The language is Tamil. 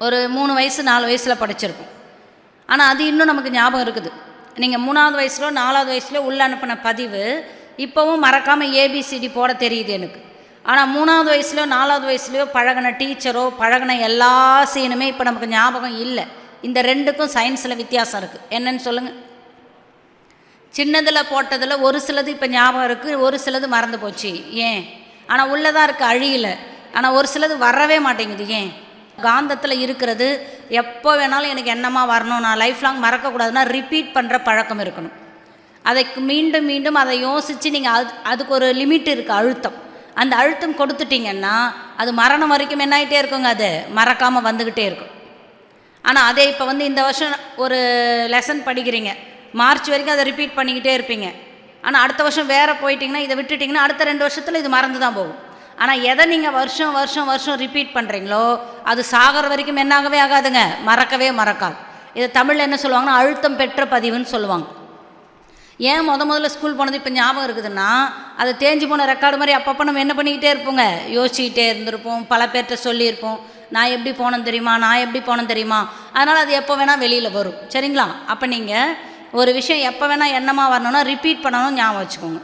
ஒரு மூணு வயசு நாலு வயசில் படிச்சிருக்கோம் ஆனால் அது இன்னும் நமக்கு ஞாபகம் இருக்குது. நீங்கள் மூணாவது வயசுலோ நாலாவது வயசுலோ உள்ள அனுப்பின பதிவு இப்போவும் மறக்காமல் ஏபிசிடி போட தெரியுது எனக்கு. ஆனால் மூணாவது வயசுலையோ நாலாவது வயசுலையோ பழகின டீச்சரோ பழகின எல்லா சீனுமே இப்போ நமக்கு ஞாபகம் இல்லை. இந்த ரெண்டுக்கும் சயின்ஸில் வித்தியாசம் இருக்குது என்னன்னு சொல்லுங்கள் சின்னதில் போட்டதில் ஒரு சிலது இப்போ ஞாபகம் இருக்குது ஒரு சிலது மறந்து போச்சு. ஏன்? ஆனால் உள்ளதாக இருக்குது அழியல. ஆனால் ஒரு சிலது வரவே மாட்டேங்குது. ஏன்? காந்தத்தில் இருக்கிறது. எப்போ வேணாலும் எனக்கு என்னமா வரணும்? நான் லைஃப் லாங் மறக்கக்கூடாதுன்னா ரிப்பீட் பண்ணுற பழக்கம் இருக்கணும். அதை மீண்டும் மீண்டும் அதை யோசித்து நீங்கள் அது அதுக்கு ஒரு லிமிட் இருக்குது அழுத்தம். அந்த அழுத்தம் கொடுத்துட்டீங்கன்னா அது மரணம் வரைக்கும் என்ன ஆகிட்டே இருக்குங்க அது? மறக்காமல் வந்துக்கிட்டே இருக்கும். ஆனால் அதே இப்போ வந்து இந்த வருஷம் ஒரு லெசன் படிக்கிறீங்க. மார்ச் வரைக்கும் அதை ரிப்பீட் பண்ணிக்கிட்டே இருப்பீங்க. ஆனால் அடுத்த வருஷம் வேறு போயிட்டிங்கன்னா இதை விட்டுட்டிங்கன்னா அடுத்த ரெண்டு வருஷத்தில் இது மறந்து தான் போகும். ஆனால் எதை நீங்கள் வருஷம் வருஷம் வருஷம் ரிப்பீட் பண்ணுறீங்களோ அது சாகிற வரைக்கும் என்னாகவே ஆகாதுங்க. மறக்கவே மறக்காது. இது தமிழில் என்ன சொல்லுவாங்கன்னா அழுத்தம் பெற்ற பதிவுன்னு சொல்லுவாங்க. ஏன் முத முதல்ல ஸ்கூல் போனது இப்போ ஞாபகம் இருக்குதுன்னா அது தேஞ்சு போன ரெக்கார்டு மாதிரி அப்பப்போ நம்ம என்ன பண்ணிக்கிட்டே இருப்போங்க. யோசிச்சுக்கிட்டே இருந்திருப்போம் பல பேர்கிட்ட சொல்லியிருப்போம். நான் எப்படி போனேன் தெரியுமா? நான் எப்படி போனேன் தெரியுமா? அதனால் அது எப்போ வேணால் வெளியில் வரும். சரிங்களா? அப்போ நீங்கள் ஒரு விஷயம் எப்போ வேணால் என்னமா வரணும்னா ரிப்பீட் பண்ணணும் ஞாபகம் வச்சுக்கோங்க.